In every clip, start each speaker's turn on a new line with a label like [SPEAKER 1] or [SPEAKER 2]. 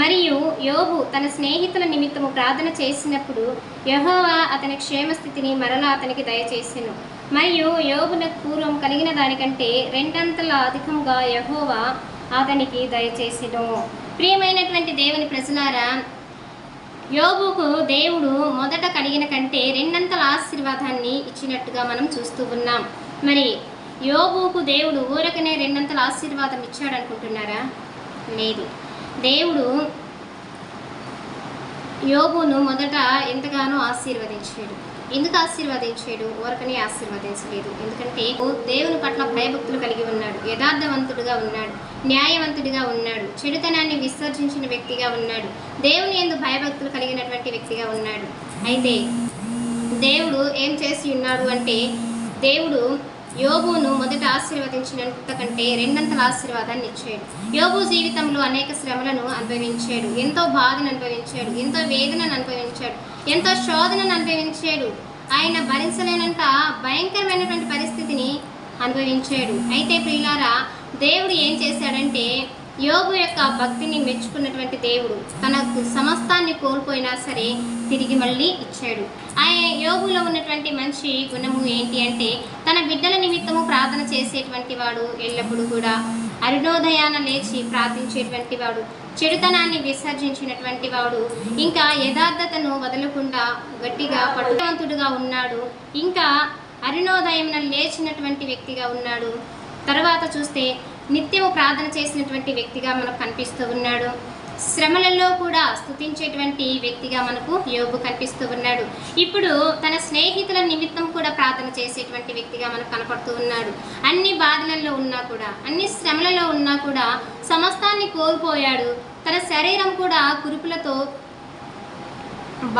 [SPEAKER 1] మరియు యోబు తన స్నేహితుల నిమిత్తము ప్రార్థన చేసినప్పుడు యహోవా అతని క్షేమస్థితిని మరలా అతనికి దయచేసెను. మరియు యోబునకు పూర్వం కలిగిన దానికంటే రెండంతల అధికంగా యహోవా అతనికి దయచేసెను. ప్రియమైనటువంటి దేవుని ప్రజలారా యోగుకు దేవుడు మొదట కలిగిన కంటే రెండంతల ఆశీర్వాదాన్ని ఇచ్చినట్టుగా మనం చూస్తూ ఉన్నాం. మరి యోగుకు దేవుడు ఊరకనే రెండంతల ఆశీర్వాదం ఇచ్చాడు అనుకుంటున్నారా లేదు. దేవుడు యోగును మొదట ఎంతగానో ఆశీర్వదించాడు. ఎందుకు ఆశీర్వదించాడు? ఊరకనే ఆశీర్వదించలేదు. ఎందుకంటే దేవుని పట్ల భయభక్తులు కలిగి ఉన్నాడు. యథార్థవంతుడిగా ఉన్నాడు. న్యాయవంతుడిగా ఉన్నాడు. చెడుతనాన్ని విసర్జించిన వ్యక్తిగా ఉన్నాడు. దేవుని ఎందు భయభక్తులు కలిగినటువంటి వ్యక్తిగా ఉన్నాడు. అయితే దేవుడు ఏం చేసి ఉన్నాడు అంటే దేవుడు యోబును మొదట ఆశీర్వదించినంత కంటే రెండంతల ఆశీర్వాదాన్ని ఇచ్చాడు. యోబు జీవితంలో అనేక శ్రమలను అనుభవించాడు. ఎంతో బాధను అనుభవించాడు. ఎంతో వేదనను అనుభవించాడు. ఎంతో శోధనను అనుభవించాడు. ఆయన భరించలేనంత భయంకరమైనటువంటి పరిస్థితిని అనుభవించాడు. అయితే ప్రియులారా దేవుడు ఏం చేశాడంటే యోగు యొక్క భక్తిని మెచ్చుకున్నటువంటి దేవుడు తనకు సమస్తాన్ని కోల్పోయినా సరే తిరిగి మళ్ళీ ఇచ్చాడు. ఆయన యోగులో ఉన్నటువంటి మంచి గుణము ఏంటి అంటే బిడ్డల నిమిత్తము ప్రార్థన చేసేటువంటి వాడు ఎల్లప్పుడూ కూడా అరుణోదయాన లేచి ప్రార్థించేటువంటి వాడు చెడుతనాన్ని విసర్జించినటువంటి వాడు ఇంకా యథార్థతను వదలకుండా గట్టిగా పట్టువంతుడుగా ఉన్నాడు ఇంకా అరుణోదయం లేచినటువంటి వ్యక్తిగా ఉన్నాడు. తర్వాత చూస్తే నిత్యము ప్రార్థన చేసినటువంటి వ్యక్తిగా మనకు కనిపిస్తూ ఉన్నాడు. శ్రమలలో కూడా స్థుతించేటువంటి వ్యక్తిగా మనకు యోగు కనిపిస్తూ ఉన్నాడు. ఇప్పుడు తన స్నేహితుల నిమిత్తం కూడా ప్రార్థన చేసేటువంటి వ్యక్తిగా మనకు కనపడుతూ ఉన్నాడు. అన్ని బాధలలో ఉన్నా కూడా అన్ని శ్రమలలో ఉన్నా కూడా సమస్తాన్ని కోల్పోయాడు. తన శరీరం కూడా కురుపులతో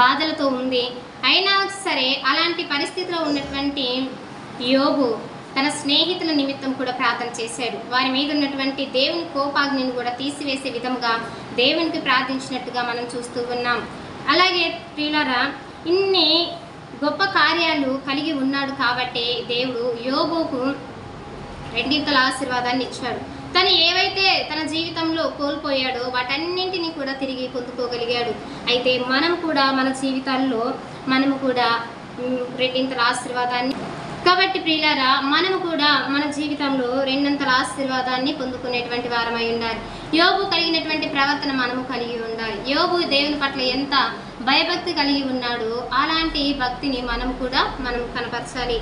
[SPEAKER 1] బాధలతో ఉంది. అయినా సరే అలాంటి పరిస్థితిలో ఉన్నటువంటి యోగు తన స్నేహితుల నిమిత్తం కూడా ప్రార్థన చేశాడు. వారి మీద ఉన్నటువంటి దేవుని కోపాగ్నిని కూడా తీసివేసే విధంగా దేవునికి ప్రార్థించినట్టుగా మనం చూస్తూ ఉన్నాం. అలాగే ప్రియులరా ఇన్ని గొప్ప కార్యాలు కలిగి ఉన్నాడు కాబట్టి దేవుడు యోగుకు రెండింతల ఆశీర్వాదాన్ని ఇచ్చాడు. తను ఏవైతే తన జీవితంలో కోల్పోయాడో వాటన్నింటినీ కూడా తిరిగి పొందుకోగలిగాడు. అయితే మనం కూడా మన జీవితాల్లో మనము కూడా రెండింతల ఆశీర్వాదాన్ని కాబట్టి ప్రియులారా మనము కూడా మన జీవితంలో రెండంతల ఆశీర్వాదాన్ని పొందుకునేటువంటి వారమై ఉండాలి. యోగు కలిగినటువంటి ప్రవర్తన మనము కలిగి ఉండాలి. యోగు దేవుని పట్ల ఎంత భయభక్తి కలిగి ఉన్నాడో అలాంటి భక్తిని మనం కూడా మనం కనపరచాలి.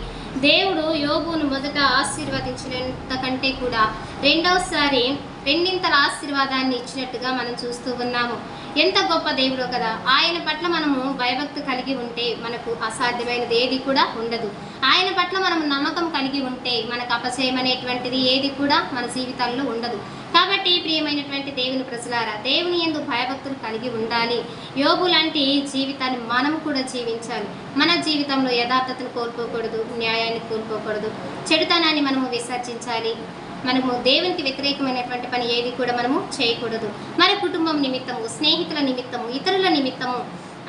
[SPEAKER 1] దేవుడు యోగును మొదట ఆశీర్వదించినంత కంటే కూడా రెండవసారి రెండింతల ఆశీర్వాదాన్ని ఇచ్చినట్టుగా మనం చూస్తూ ఉన్నాము. ఎంత గొప్ప దేవుడో కదా! ఆయన పట్ల మనము భయభక్తి కలిగి ఉంటే మనకు అసాధ్యమైనది ఏది కూడా ఉండదు. ఆయన పట్ల మనం నమ్మకం కలిగి ఉంటే మనకు అపజయం అనేటువంటిది ఏది కూడా మన జీవితాల్లో ఉండదు. కాబట్టి ప్రియమైనటువంటి దేవుని ప్రజలారా దేవుని ఎందు భయభక్తులు కలిగి ఉండాలి. యోగు లాంటి జీవితాన్ని మనం కూడా జీవించాలి. మన జీవితంలో యథార్థతను కోల్పోకూడదు న్యాయాన్ని కోల్పోకూడదు. చెడుతనాన్ని మనము విసర్జించాలి. మనము దేవునికి వ్యతిరేకమైనటువంటి పని ఏది కూడా మనము చేయకూడదు. మన కుటుంబం నిమిత్తము స్నేహితుల నిమిత్తము ఇతరుల నిమిత్తము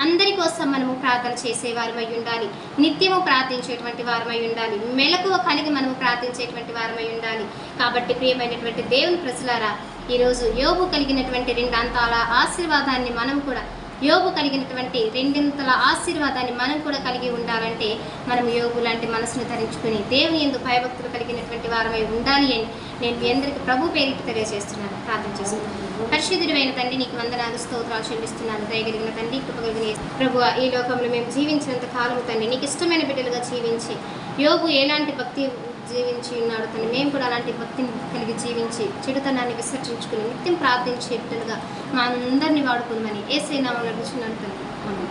[SPEAKER 1] అందరి కోసం మనము ప్రార్థన చేసేవారమై ఉండాలి. నిత్యము ప్రార్థించేటువంటి వారమై ఉండాలి. మెలకువ కలిగి మనము ప్రార్థించేటువంటి వారమై ఉండాలి. కాబట్టి ప్రియమైనటువంటి దేవుని ప్రజలారా ఈరోజు యోగు కలిగినటువంటి రెండు అంతాల ఆశీర్వాదాన్ని మనం కూడా యోగు కలిగినటువంటి రెండింతల ఆశీర్వాదాన్ని మనం కూడా కలిగి ఉండాలంటే మనం యోగు లాంటి మనసును ధరించుకుని దేవుని ఎందు భయభక్తులు కలిగినటువంటి వారమై ఉండాలి అని నేను మీ అందరికీ ప్రభు పేరిట తెలియజేస్తున్నాను. ప్రార్థన చేస్తున్నాను. పరిశుద్ధుడైన తండ్రి నీకు వందనాలు స్తోత్రాలు చెల్లిస్తున్నాను. దయగలిగిన తండ్రి కృపగలిగిన ప్రభు ఈ లోకంలో మేము జీవించినంత కాలం తండ్రి నీకు ఇష్టమైన బిడ్డలుగా జీవించి యోగు ఎలాంటి భక్తి జీవించి ఉన్నాడు తను. మేము కూడా అలాంటి భక్తిని కలిగి జీవించి చెడుతనాన్ని విసర్జించుకుని నిత్యం ప్రార్థించే బిడ్డలుగా మా అందరినీ వాడుకుందామని ఏసైనా నడుచున్నాడు తను